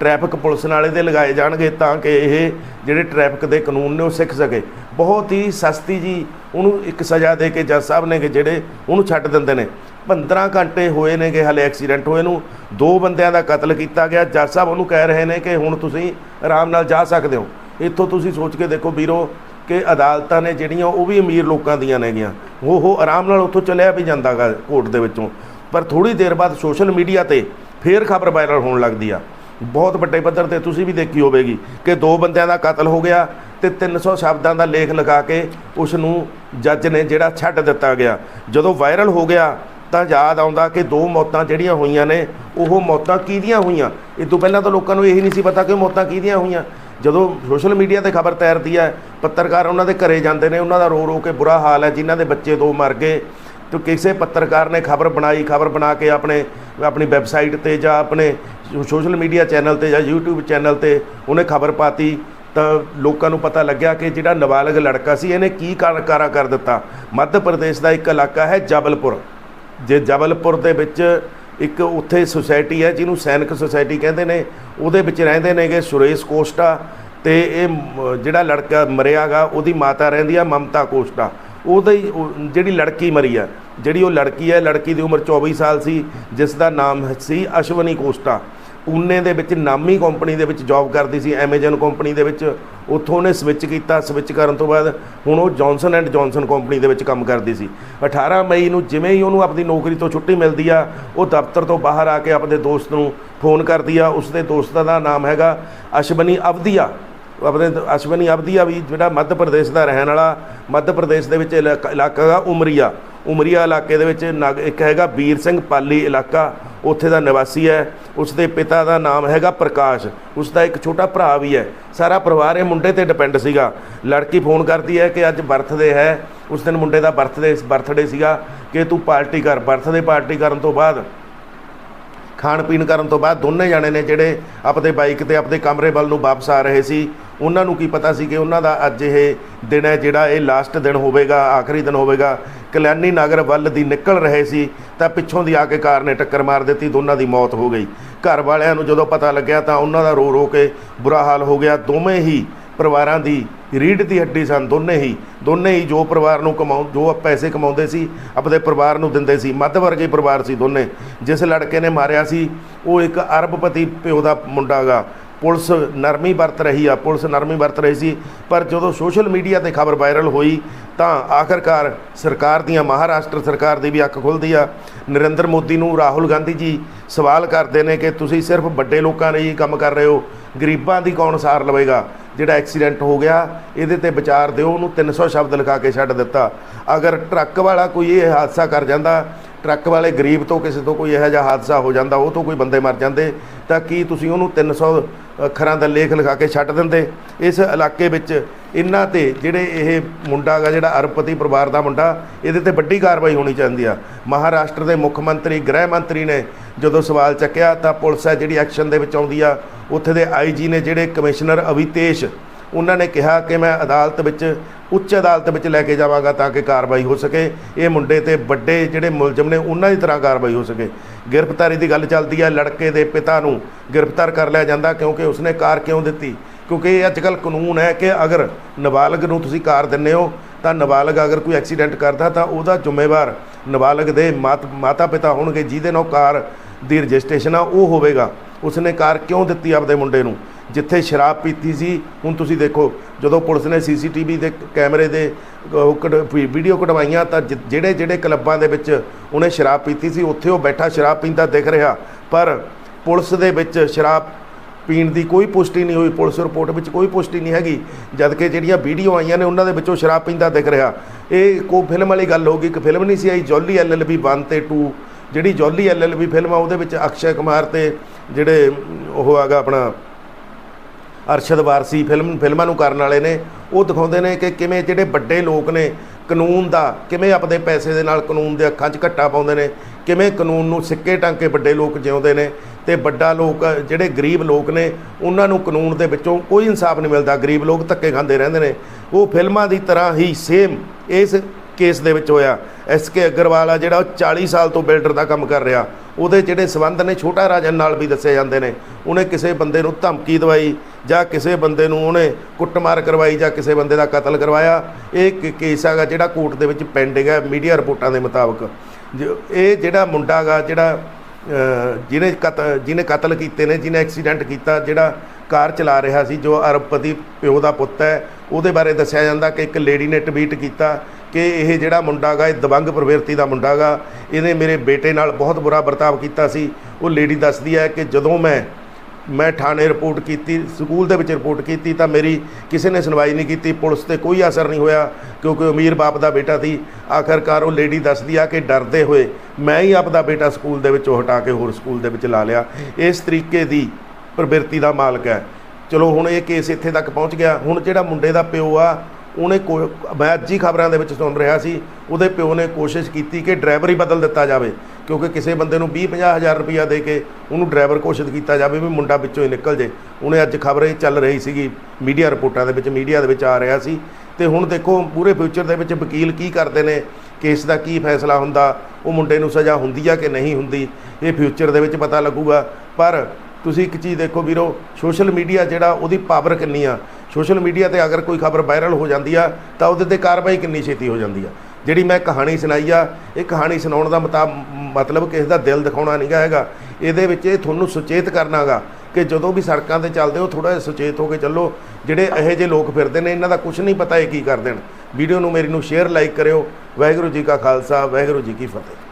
ਟ੍ਰੈਫਿਕ ਪੁਲਿਸ ਨਾਲੇ ਦੇ ਲਗਾਏ ਜਾਣਗੇ ਤਾਂ ਕਿ ਇਹ ਜਿਹੜੇ ਟ੍ਰੈਫਿਕ ਦੇ ਕਾਨੂੰਨ ਨੇ ਉਹ ਸਿੱਖ ਸਕੇ। ਬਹੁਤ ਹੀ ਸਸਤੀ ਜੀ ਉਹਨੂੰ ਇੱਕ ਸਜ਼ਾ ਦੇ ਕੇ ਜੱਜ ਸਾਹਿਬ ਨੇ ਕਿ ਜਿਹੜੇ ਉਹਨੂੰ ਛੱਡ ਦਿੰਦੇ ਨੇ। 15 ਘੰਟੇ ਹੋਏ ਨੇ ਕਿ ਹਲੇ ਐਕਸੀਡੈਂਟ ਹੋਏ ਨੂੰ। ਦੋ ਬੰਦਿਆਂ ਦਾ ਕਤਲ ਕੀਤਾ ਗਿਆ। ਜੱਜ ਸਾਹਿਬ ਉਹਨੂੰ ਕਹਿ ਰਹੇ ਨੇ ਕਿ ਹੁਣ ਤੁਸੀਂ ਆਰਾਮ ਨਾਲ ਜਾ ਸਕਦੇ ਹੋ। ਇੱਥੋਂ ਤੁਸੀਂ ਸੋਚ ਕੇ ਦੇਖੋ ਵੀਰੋ ਕਿ ਅਦਾਲਤਾਂ ਨੇ ਜਿਹੜੀਆਂ ਉਹ ਵੀ ਅਮੀਰ ਲੋਕਾਂ ਦੀਆਂ ਨੇਗੀਆਂ। ਉਹ ਉਹ ਆਰਾਮ ਨਾਲ ਉੱਥੋਂ ਚਲਿਆ ਵੀ ਜਾਂਦਾਗਾ ਕੋਰਟ ਦੇ ਵਿੱਚੋਂ। ਪਰ ਥੋੜੀ ਦੇਰ ਬਾਅਦ ਸੋਸ਼ਲ ਮੀਡੀਆ ਤੇ ਫੇਰ ਖਬਰ ਵਾਇਰਲ ਹੋਣ ਲੱਗਦੀ ਆ। ਬਹੁਤ ਵੱਡੇ ਪੱਧਰ ਤੇ ਤੁਸੀਂ ਵੀ ਦੇਖੀ ਹੋਵੇਗੀ ਕਿ ਦੋ ਬੰਦਿਆਂ ਦਾ ਕਤਲ ਹੋ ਗਿਆ ਤੇ 300 ਸ਼ਬਦਾਂ ਦਾ ਲੇਖ ਲਗਾ ਕੇ ਉਸ ਨੂੰ ਜੱਜ ਨੇ ਜਿਹੜਾ ਛੱਡ ਦਿੱਤਾ ਗਿਆ। ਜਦੋਂ ਵਾਇਰਲ ਹੋ ਗਿਆ ਤਾਂ ਯਾਦ ਆਉਂਦਾ ਕਿ ਦੋ ਮੌਤਾਂ ਜਿਹੜੀਆਂ ਹੋਈਆਂ ਨੇ, ਉਹ ਮੌਤਾਂ ਕਿਹਦੀਆਂ ਹੋਈਆਂ? ਇਹ ਤੋਂ ਪਹਿਲਾਂ ਤਾਂ ਲੋਕਾਂ ਨੂੰ ਇਹੀ ਨਹੀਂ ਸੀ ਪਤਾ ਕਿ ਮੌਤਾਂ ਕਿਹਦੀਆਂ ਹੋਈਆਂ। ਜਦੋਂ ਸੋਸ਼ਲ ਮੀਡੀਆ ਤੇ ਖਬਰ ਤੈਰਦੀ ਹੈ, ਪੱਤਰਕਾਰ ਉਹਨਾਂ ਦੇ ਘਰੇ ਜਾਂਦੇ ਨੇ, ਉਹਨਾਂ ਦਾ ਰੋ ਰੋ ਕੇ ਬੁਰਾ ਹਾਲ ਹੈ, ਜਿਨ੍ਹਾਂ ਦੇ ਬੱਚੇ ਦੋ ਮਰ ਗਏ। ਤੇ ਕਿਸੇ ਪੱਤਰਕਾਰ ਨੇ ਖਬਰ ਬਣਾਈ, ਖਬਰ ਬਣਾ ਕੇ ਆਪਣੇ, ਆਪਣੀ ਵੈਬਸਾਈਟ ਤੇ ਜਾਂ ਆਪਣੇ ਸੋਸ਼ਲ ਮੀਡੀਆ ਚੈਨਲ ਤੇ ਜਾਂ YouTube ਚੈਨਲ ਤੇ ਉਹਨੇ ਖਬਰ ਪਾਤੀ, ਤਾਂ ਲੋਕਾਂ ਨੂੰ ਪਤਾ ਲੱਗਿਆ ਕਿ ਜਿਹੜਾ ਨਾਬਾਲਗ ਲੜਕਾ ਸੀ, ਇਹਨੇ ਕੀ ਕਾਰ- ਕਾਰਾ ਕਰ ਦਿੱਤਾ। ਮੱਧ ਪ੍ਰਦੇਸ਼ ਦਾ ਇੱਕ ਇਲਾਕਾ ਹੈ ਜਬਲਪੁਰ। ਜੇ ਜਬਲਪੁਰ ਦੇ ਵਿੱਚ ਇੱਕ ਉੱਥੇ ਸੁਸਾਇਟੀ ਹੈ, ਜਿਹਨੂੰ ਸੈਨਿਕ ਸੁਸਾਇਟੀ ਕਹਿੰਦੇ ਨੇ, ਉਹਦੇ ਵਿੱਚ ਰਹਿੰਦੇ ਨੇਗੇ ਸੁਰੇਸ਼ ਕੋਸਟਾ ਤੇ ਇਹ ਜਿਹੜਾ ਲੜਕਾ ਮਰਿਆਗਾ, ਉਹਦੀ ਮਾਤਾ ਰਹਿੰਦੀ ਆ ਮਮਤਾ ਕੋਸਟਾ। ਉਹਦੀ ਜਿਹੜੀ ਲੜਕੀ ਮਰੀ ਆ, ਜਿਹੜੀ ਉਹ ਲੜਕੀ ਹੈ, ਲੜਕੀ ਦੀ ਉਮਰ 24 ਸਾਲ ਸੀ ਜਿਸ ਦਾ ਨਾਮ ਸੀ ਅਸ਼ਵਨੀ ਕੋਸਟਾ। ਪੂਨੇ ਦੇ ਵਿੱਚ ਨਾਮੀ ਕੰਪਨੀ ਦੇ ਵਿੱਚ ਜੌਬ ਕਰਦੀ ਸੀ ਐਮਾਜ਼ਨ ਕੰਪਨੀ ਦੇ ਵਿੱਚ। ਉੱਥੋਂ ਉਹਨੇ ਸਵਿਚ ਕੀਤਾ ਸਵਿਚ ਕਰਨ ਤੋਂ ਬਾਅਦ ਹੁਣ ਉਹ ਜੌਨਸਨ ਐਂਡ ਜੌਨਸਨ ਕੰਪਨੀ ਦੇ ਵਿੱਚ ਕੰਮ ਕਰਦੀ ਸੀ। 18 ਮਈ ਨੂੰ ਜਿਵੇਂ ਹੀ ਉਹਨੂੰ ਆਪਣੀ ਨੌਕਰੀ ਤੋਂ ਛੁੱਟੀ ਮਿਲਦੀ ਆ, ਉਹ ਦਫ਼ਤਰ ਤੋਂ ਬਾਹਰ ਆ ਕੇ ਆਪਣੇ ਦੋਸਤ ਨੂੰ ਫੋਨ ਕਰਦੀ ਆ। ਉਸਦੇ ਦੋਸਤ ਦਾ ਨਾਮ ਹੈਗਾ ਅਸ਼ਵਨੀ ਅਵਦੀਆ ਆਪਣੇ ਅਸ਼ਵਨੀ ਅਵਦੀਆ ਵੀ ਜਿਹੜਾ ਮੱਧ ਪ੍ਰਦੇਸ਼ ਦਾ ਰਹਿਣ ਵਾਲਾ, ਮੱਧ ਪ੍ਰਦੇਸ਼ ਦੇ ਵਿੱਚ ਇਲਾਕਾ ਇਲਾਕਾ ਹੈਗਾ ਉਮਰੀਆ। ਉਮਰੀਆ ਇਲਾਕੇ ਦੇ ਵਿੱਚ ਨਗ ਇੱਕ ਹੈਗਾ ਵੀਰ ਸਿੰਘ ਪਾਲੀ ਇਲਾਕਾ, ਉੱਥੇ ਦਾ ਨਿਵਾਸੀ ਹੈ। ਉਸ ਦੇ ਪਿਤਾ ਦਾ ਨਾਮ ਹੈਗਾ ਪ੍ਰਕਾਸ਼। ਉਸ ਦਾ ਇੱਕ ਛੋਟਾ ਭਰਾ ਵੀ ਹੈ। ਸਾਰਾ ਪਰਿਵਾਰ ਇਹ ਮੁੰਡੇ ਤੇ ਡਿਪੈਂਡ ਸੀਗਾ। ਲੜਕੀ ਫੋਨ ਕਰਦੀ ਹੈ ਕਿ ਅੱਜ ਬਰਥਡੇ ਹੈ। ਉਸ ਦਿਨ ਮੁੰਡੇ ਦਾ ਬਰਥਡੇ ਬਰਥਡੇ ਸੀਗਾ ਕਿ ਤੂੰ ਪਾਰਟੀ ਕਰ। ਬਰਥਡੇ ਪਾਰਟੀ ਕਰਨ ਤੋਂ ਬਾਅਦ, ਖਾਣ ਪੀਣ ਕਰਨ ਤੋਂ ਬਾਅਦ ਦੋਨੇ ਜਾਣੇ ਨੇ ਜਿਹੜੇ ਆਪਣੇ ਬਾਈਕ ਤੇ ਆਪਣੇ ਕਮਰੇ ਵੱਲ ਨੂੰ ਵਾਪਸ ਆ ਰਹੇ ਸੀ। ਉਹਨਾਂ ਨੂੰ ਕੀ ਪਤਾ ਸੀ ਕਿ ਉਹਨਾਂ ਦਾ ਅੱਜ ਇਹ ਦਿਨ ਹੈ ਜਿਹੜਾ ਇਹ ਲਾਸਟ ਦਿਨ ਹੋਵੇਗਾ, ਆਖਰੀ ਦਿਨ ਹੋਵੇਗਾ। ਕਲਿਆਣੀ ਨਗਰ ਵੱਲ ਦੀ ਨਿਕਲ ਰਹੇ ਸੀ, ਤਾਂ ਪਿੱਛੋਂ ਦੀ ਆ ਕੇ ਕਾਰ ਨੇ ਟੱਕਰ ਮਾਰ ਦਿੱਤੀ, ਦੋਨਾਂ ਦੀ ਮੌਤ ਹੋ ਗਈ। ਘਰ ਵਾਲਿਆਂ ਨੂੰ ਜਦੋਂ ਪਤਾ ਲੱਗਿਆ ਤਾਂ ਉਹਨਾਂ ਦਾ ਰੋ ਰੋ ਕੇ ਬੁਰਾ ਹਾਲ ਹੋ ਗਿਆ। ਦੋਵੇਂ ਹੀ ਪਰਿਵਾਰਾਂ ਦੀ ਰੀੜ ਦੀ ਹੱਡੀ ਸਨ, ਦੋਨੇ ਹੀ। ਦੋਨੇ ਹੀ ਜੋ ਪਰਿਵਾਰ ਨੂੰ ਕਮਾਉ, ਜੋ ਪੈਸੇ ਕਮਾਉਂਦੇ ਸੀ, ਆਪਣੇ ਪਰਿਵਾਰ ਨੂੰ ਦਿੰਦੇ ਸੀ। ਮੱਧ ਵਰਗੀ ਪਰਿਵਾਰ ਸੀ ਦੋਨੇ। ਜਿਸ ਲੜਕੇ ਨੇ ਮਾਰਿਆ ਸੀ, ਉਹ ਇੱਕ ਅਰਬਪਤੀ ਪਿਓ ਦਾ ਮੁੰਡਾ ਗਾ। ਪੁਲਿਸ ਨਰਮੀ ਵਰਤ ਰਹੀ ਆ, ਪੁਲਿਸ ਨਰਮੀ ਵਰਤ ਰਹੀ ਸੀ, ਪਰ ਜਦੋਂ ਸੋਸ਼ਲ ਮੀਡੀਆ ਤੇ ਖਬਰ ਵਾਇਰਲ ਹੋਈ, ਤਾਂ ਆਖਰਕਾਰ ਸਰਕਾਰ ਦੀਆਂ, ਮਹਾਰਾਸ਼ਟਰ ਸਰਕਾਰ ਦੀ ਵੀ ਅੱਖ ਖੁੱਲਦੀ ਆ। ਨਰਿੰਦਰ ਮੋਦੀ ਨੂੰ ਰਾਹੁਲ ਗਾਂਧੀ ਜੀ ਸਵਾਲ ਕਰਦੇ ਨੇ ਕਿ ਤੁਸੀਂ ਸਿਰਫ ਵੱਡੇ ਲੋਕਾਂ ਲਈ ਕੰਮ ਕਰ ਰਹੇ ਹੋ, ਗਰੀਬਾਂ ਦੀ ਕੌਣ ਸਾਰ ਲਵੇਗਾ? ਜਿਹੜਾ ਐਕਸੀਡੈਂਟ ਹੋ ਗਿਆ, ਇਹਦੇ ਤੇ ਵਿਚਾਰ ਦਿਓ, ਉਹਨੂੰ 300 ਸ਼ਬਦ ਲਿਖਾ ਕੇ ਛੱਡ ਦਿੱਤਾ। ਅਗਰ ਟਰੱਕ ਵਾਲਾ ਕੋਈ ਇਹ ਹਾਦਸਾ ਕਰ ਜਾਂਦਾ, ਟਰੱਕ ਵਾਲੇ ਗਰੀਬ ਤੋਂ ਕਿਸੇ ਤੋਂ ਕੋਈ ਇਹੋ ਜਿਹਾ ਹਾਦਸਾ ਹੋ ਜਾਂਦਾ, ਉਹ ਤੋਂ ਕੋਈ ਬੰਦੇ ਮਰ ਜਾਂਦੇ, ਤਾਂ ਕੀ ਤੁਸੀਂ ਉਹਨੂੰ 300 ਅੱਖਰਾਂ ਦਾ ਲੇਖ ਲਿਖਾ ਕੇ ਛੱਡ ਦਿੰਦੇ। ਇਸ ਇਲਾਕੇ ਵਿੱਚ ਇਹਨਾਂ ਤੇ ਜਿਹੜੇ ਇਹ ਮੁੰਡਾ ਗਾ, ਜਿਹੜਾ ਅਰਬਪਤੀ ਪਰਿਵਾਰ ਦਾ ਮੁੰਡਾ, ਇਹਦੇ ਤੇ ਵੱਡੀ ਕਾਰਵਾਈ ਹੋਣੀ ਚਾਹੀਦੀ ਆ। ਮਹਾਰਾਸ਼ਟਰ ਦੇ ਮੁੱਖ ਮੰਤਰੀ, ਗ੍ਰਹਿ ਮੰਤਰੀ ਨੇ ਜਦੋਂ ਸਵਾਲ ਚੱਕਿਆ ਤਾਂ ਪੁਲਿਸ ਹੈ ਜਿਹੜੀ ਐਕਸ਼ਨ ਦੇ ਵਿੱਚ ਆਉਂਦੀ ਆ, ਉੱਥੇ ਦੇ ਆਈਜੀ ਨੇ ਜਿਹੜੇ ਕਮਿਸ਼ਨਰ ਅਵਿਤੇਸ਼ ਉਹਨਾਂ ਨੇ ਕਿਹਾ ਕਿ ਮੈਂ ਅਦਾਲਤ ਵਿੱਚ, ਉੱਚ ਅਦਾਲਤ ਵਿੱਚ ਲੈ ਕੇ ਜਾਵਾਂਗਾ ਤਾਂ ਕਿ ਕਾਰਵਾਈ ਹੋ ਸਕੇ। ਇਹ ਮੁੰਡੇ ਤੇ ਵੱਡੇ ਜਿਹੜੇ ਮੁਲਜ਼ਮ ਨੇ, ਉਹਨਾਂ ਦੀ ਤਰ੍ਹਾਂ ਕਾਰਵਾਈ ਹੋ ਸਕੇ। ਗ੍ਰਿਫਤਾਰੀ ਦੀ ਗੱਲ ਚੱਲਦੀ ਹੈ ਲੜਕੇ ਦੇ ਪਿਤਾ ਨੂੰ ਗ੍ਰਿਫਤਾਰ ਕਰ ਲਿਆ ਜਾਂਦਾ ਕਿਉਂਕਿ ਉਸਨੇ ਕਾਰ ਕਿਉਂ ਦਿੱਤੀ? ਕਿਉਂਕਿ ਇਹ ਅੱਜਕੱਲ ਕਾਨੂੰਨ ਹੈ ਕਿ ਅਗਰ ਨਾਬਾਲਗ ਨੂੰ ਤੁਸੀਂ ਕਾਰ ਦਿੰਦੇ ਹੋ, ਤਾਂ ਨਾਬਾਲਗ ਅਗਰ ਕੋਈ ਐਕਸੀਡੈਂਟ ਕਰਦਾ ਤਾਂ ਉਹਦਾ ਜ਼ਿੰਮੇਵਾਰ ਨਾਬਾਲਗ ਦੇ ਮਾਤਾ ਪਿਤਾ ਹੋਣਗੇ, ਜਿਹਦੇ ਨਾਲ ਕਾਰ ਦੀ ਰਜਿਸਟ੍ਰੇਸ਼ਨ ਆ, ਉਹ ਹੋਵੇਗਾ। ਉਸਨੇ ਕਾਰ ਕਿਉਂ ਦਿੱਤੀ ਆਪਦੇ ਮੁੰਡੇ ਨੂੰ? ਜਿੱਥੇ ਸ਼ਰਾਬ ਪੀਤੀ ਸੀ, ਹੁਣ ਤੁਸੀਂ ਦੇਖੋ, ਜਦੋਂ ਪੁਲਿਸ ਨੇ ਸੀਸੀਟੀਵੀ ਦੇ ਕੈਮਰੇ ਦੇ, ਉਹ ਕਢ- ਵੀਡੀਓ ਕਢਵਾਈਆਂ, ਤਾਂ ਜਿ- ਜਿਹੜੇ ਜਿਹੜੇ ਕਲੱਬਾਂ ਦੇ ਵਿੱਚ ਉਹਨੇ ਸ਼ਰਾਬ ਪੀਤੀ ਸੀ, ਉੱਥੇ ਉਹ ਬੈਠਾ ਸ਼ਰਾਬ ਪੀਂਦਾ ਦਿਖ ਰਿਹਾ। ਪਰ ਪੁਲਿਸ ਦੇ ਵਿੱਚ ਸ਼ਰਾਬ ਪੀਣ ਦੀ ਕੋਈ ਪੁਸ਼ਟੀ ਨਹੀਂ ਹੋਈ, ਪੁਲਿਸ ਰਿਪੋਰਟ ਵਿੱਚ ਕੋਈ ਪੁਸ਼ਟੀ ਨਹੀਂ ਹੈਗੀ, ਜਦ ਕਿ ਜਿਹੜੀਆਂ ਵੀਡੀਓ ਆਈਆਂ ਨੇ, ਉਹਨਾਂ ਦੇ ਵਿੱਚੋਂ ਸ਼ਰਾਬ ਪੀਂਦਾ ਦਿਖ ਰਿਹਾ। ਇਹ ਕੋ ਫਿਲਮ ਵਾਲੀ ਗੱਲ ਹੋ ਗਈ, ਇੱਕ ਫਿਲਮ ਨਹੀਂ ਸੀ ਆਈ ਜੌਲੀ ਐਲਐਲਬੀ 1 ਤੇ 2 ਜਿਹੜੀ ਜੌਲੀ ਐਲਐਲਬੀ ਫਿਲਮ ਆ, ਉਹਦੇ ਵਿੱਚ ਅਕਸ਼ੇ ਕੁਮਾਰ ਤੇ ਜਿਹੜੇ ਉਹ ਹੈਗਾ ਆਪਣਾ ਅਰਸ਼ਦ ਵਾਰਸੀ ਫਿਲਮ ਫਿਲਮਾਂ ਨੂੰ ਕਰਨ ਵਾਲੇ ਨੇ, ਉਹ ਦਿਖਾਉਂਦੇ ਨੇ ਕਿ ਕਿਵੇਂ ਜਿਹੜੇ ਵੱਡੇ ਲੋਕ ਨੇ, ਕਾਨੂੰਨ ਦਾ ਕਿਵੇਂ ਆਪਣੇ ਪੈਸੇ ਦੇ ਨਾਲ ਕਾਨੂੰਨ ਦੇ ਅੱਖਾਂ 'ਚ ਘੱਟਾ ਪਾਉਂਦੇ ਨੇ, ਕਿਵੇਂ ਕਾਨੂੰਨ ਨੂੰ ਸਿੱਕੇ ਟਾਂਕੇ ਵੱਡੇ ਲੋਕ ਜਿਉਂਦੇ ਨੇ ਤੇ ਵੱਡਾ ਲੋਕ, ਜਿਹੜੇ ਗਰੀਬ ਲੋਕ ਨੇ, ਉਹਨਾਂ ਨੂੰ ਕਾਨੂੰਨ ਦੇ ਵਿੱਚੋਂ ਕੋਈ ਇਨਸਾਫ ਨਹੀਂ ਮਿਲਦਾ। ਗਰੀਬ ਲੋਕ ਧੱਕੇ ਖਾਂਦੇ ਰਹਿੰਦੇ ਨੇ। ਉਹ ਫਿਲਮਾਂ ਦੀ ਤਰ੍ਹਾਂ ਹੀ ਸੇਮ ਇਸ ਕੇਸ ਦੇ ਵਿੱਚ ਹੋਇਆ। ਐਸ ਕੇ ਅਗਰਵਾਲ ਆ ਜਿਹੜਾ ਉਹ 40 ਸਾਲ ਤੋਂ ਬਿਲਡਰ ਦਾ ਕੰਮ ਕਰ ਰਿਹਾ। ਉਹਦੇ ਜਿਹੜੇ ਸਬੰਧ ਨੇ ਛੋਟਾ ਰਾਜਨ ਨਾਲ ਵੀ ਦੱਸੇ ਜਾਂਦੇ ਨੇ, ਉਹਨੇ ਕਿਸੇ ਬੰਦੇ ਨੂੰ ਧਮਕੀ ਦਵਾਈ ਜਾਂ ਕਿਸੇ ਬੰਦੇ ਨੂੰ ਉਹਨੇ ਕੁੱਟਮਾਰ ਕਰਵਾਈ ਜਾਂ ਕਿਸੇ ਬੰਦੇ ਦਾ ਕਤਲ ਕਰਵਾਇਆ, ਇਹ ਕੇਸ ਹੈਗਾ ਜਿਹੜਾ ਕੋਰਟ ਦੇ ਵਿੱਚ ਪੈਂਡਿੰਗ ਹੈ, ਮੀਡੀਆ ਰਿਪੋਰਟਾਂ ਦੇ ਮੁਤਾਬਕ। ਜੋ- ਇਹ ਜਿਹੜਾ ਮੁੰਡਾ ਗਾ ਜਿਹੜਾ ਜਿਹਨੇ ਕਤਲ ਜਿਹਨੇ ਕਤਲ ਕੀਤੇ ਨੇ, ਜਿਹਨੇ ਐਕਸੀਡੈਂਟ ਕੀਤਾ, ਜਿਹੜਾ ਕਾਰ ਚਲਾ ਰਿਹਾ ਸੀ, ਜੋ ਅਰਬਪਤੀ ਪਿਓ ਦਾ ਪੁੱਤ ਹੈ, ਉਹਦੇ ਬਾਰੇ ਦੱਸਿਆ ਜਾਂਦਾ ਕਿ ਇੱਕ ਲੇਡੀ ਨੇ ਟਵੀਟ ਕੀਤਾ ਕਿ ਇਹ ਜਿਹੜਾ ਮੁੰਡਾ ਗਾ ਇਹ ਦਵੰਗ ਪ੍ਰਵਿਰਤੀ ਦਾ ਮੁੰਡਾ ਗਾ ਇਹਨੇ ਮੇਰੇ ਬੇਟੇ ਨਾਲ ਬਹੁਤ ਬੁਰਾ ਵਰਤਾਵ ਕੀਤਾ ਸੀ। ਉਹ ਲੇਡੀ ਦੱਸਦੀ ਹੈ ਕਿ ਜਦੋਂ ਮੈਂ ਮੈਂ ਥਾਣੇ ਰਿਪੋਰਟ ਕੀਤੀ, ਸਕੂਲ ਦੇ ਵਿੱਚ ਰਿਪੋਰਟ ਕੀਤੀ, ਤਾਂ ਮੇਰੀ ਕਿਸੇ ਨੇ ਸੁਣਵਾਈ ਨਹੀਂ ਕੀਤੀ, ਪੁਲਿਸ ਤੇ ਕੋਈ ਅਸਰ ਨਹੀਂ ਹੋਇਆ, ਕਿਉਂਕਿ ਅਮੀਰ ਬਾਪ ਦਾ ਬੇਟਾ ਸੀ। ਆਖਰਕਾਰ ਉਹ ਲੇਡੀ ਦੱਸਦੀ ਆ ਕਿ ਡਰਦੇ ਹੋਏ ਮੈਂ ਹੀ ਆਪਦਾ ਬੇਟਾ ਸਕੂਲ ਦੇ ਵਿੱਚੋਂ ਹਟਾ ਕੇ ਹੋਰ ਸਕੂਲ ਦੇ ਵਿੱਚ ਲਾ ਲਿਆ। ਇਸ ਤਰੀਕੇ ਦੀ ਪ੍ਰਵਿਰਤੀ ਦਾ ਮਾਲਕ ਹੈ। ਚਲੋ ਹੁਣ ਇਹ ਕੇਸ ਇੱਥੇ ਤੱਕ ਪਹੁੰਚ ਗਿਆ। ਹੁਣ ਜਿਹੜਾ ਮੁੰਡੇ ਦਾ ਪਿਓ ਆ ਉਹਨੇ ਕੋ- ਮੈਂ ਅੱਜ ਹੀ ਖਬਰਾਂ ਦੇ ਵਿੱਚ ਸੁਣ ਰਿਹਾ ਸੀ, ਉਹਦੇ ਪਿਓ ਨੇ ਕੋਸ਼ਿਸ਼ ਕੀਤੀ ਕਿ ਡਰਾਈਵਰ ਹੀ ਬਦਲ ਦਿੱਤਾ ਜਾਵੇ, ਕਿਉਂਕਿ ਕਿਸੇ ਬੰਦੇ ਨੂੰ 20 50 ਹਜ਼ਾਰ ਰੁਪਈਆ ਦੇ ਕੇ ਉਹਨੂੰ ਡਰਾਈਵਰ ਘੋਸ਼ਿਤ ਕੀਤਾ ਜਾਵੇ ਵੀ ਮੁੰਡਾ ਵਿੱਚੋਂ ਹੀ ਨਿਕਲ ਜੇ। ਉਹਨੇ ਅੱਜ ਖਬਰ ਇਹ ਚੱਲ ਰਹੀ ਸੀਗੀ, ਮੀਡੀਆ ਰਿਪੋਰਟਾਂ ਦੇ ਵਿੱਚ, ਮੀਡੀਆ ਦੇ ਵਿੱਚ ਆ ਰਿਹਾ ਸੀ। ਤੇ ਹੁਣ ਦੇਖੋ, ਪੂਰੇ ਫਿਊਚਰ ਦੇ ਵਿੱਚ ਵਕੀਲ ਕੀ ਕਰਦੇ ਨੇ, ਕੇਸ ਦਾ ਕੀ ਫੈਸਲਾ ਹੁੰਦਾ, ਉਹ ਮੁੰਡੇ ਨੂੰ ਸਜ਼ਾ ਹੁੰਦੀ ਆ ਕਿ ਨਹੀਂ ਹੁੰਦੀ, ਇਹ ਫਿਊਚਰ ਦੇ ਵਿੱਚ ਪਤਾ ਲੱਗੂਗਾ। ਪਰ ਤੁਸੀਂ ਇੱਕ ਚੀਜ਼ ਦੇਖੋ ਵੀਰੋ, ਸੋਸ਼ਲ ਮੀਡੀਆ ਜਿਹੜਾ ਉਹਦੀ ਪਾਵਰ ਕਿੰਨੀ ਆ। ਸੋਸ਼ਲ ਮੀਡੀਆ ਤੇ ਅਗਰ ਕੋਈ ਖਬਰ ਵਾਇਰਲ ਹੋ ਜਾਂਦੀ ਆ, ਤਾਂ ਉਹਦੇ ਤੇ ਕਾਰਵਾਈ ਕਿੰਨੀ ਛੇਤੀ ਹੋ ਜਾਂਦੀ ਆ। ਜਿਹੜੀ ਮੈਂ ਕਹਾਣੀ ਸੁਣਾਈ ਆ, ਇਹ ਕਹਾਣੀ ਸੁਣਾਉਣ ਦਾ ਮਤਾ- ਮਤਲਬ ਕਿਸੇ ਦਾ ਦਿਲ ਦਿਖਾਉਣਾ ਨਹੀਂਗਾ ਹੈਗਾ। ਇਹਦੇ ਵਿੱਚ ਇਹ ਤੁਹਾਨੂੰ ਸੁਚੇਤ ਕਰਨਾਗਾ ਕਿ ਜਦੋਂ ਵੀ ਸੜਕਾਂ ਤੇ ਚੱਲਦੇ ਹੋ ਥੋੜਾ ਜਿਹਾ ਸੁਚੇਤ ਹੋ ਕੇ ਚੱਲੋ। ਜਿਹੜੇ ਇਹੋ ਜਿਹੇ ਲੋਕ ਫਿਰਦੇ ਨੇ, ਇਹਨਾਂ ਦਾ ਕੁਝ ਨਹੀਂ ਪਤਾ ਇਹ ਕੀ ਕਰਦੇ ਨੇ ਵੀਡੀਓ ਨੂੰ ਮੇਰੀ ਨੂੰ ਸ਼ੇਅਰ ਲਾਈਕ ਕਰਿਓ। ਵਾਹਿਗੁਰੂ ਜੀ ਕਾ ਖਾਲਸਾ, ਵਾਹਿਗੁਰੂ ਜੀ ਕੀ ਫਤਿਹ।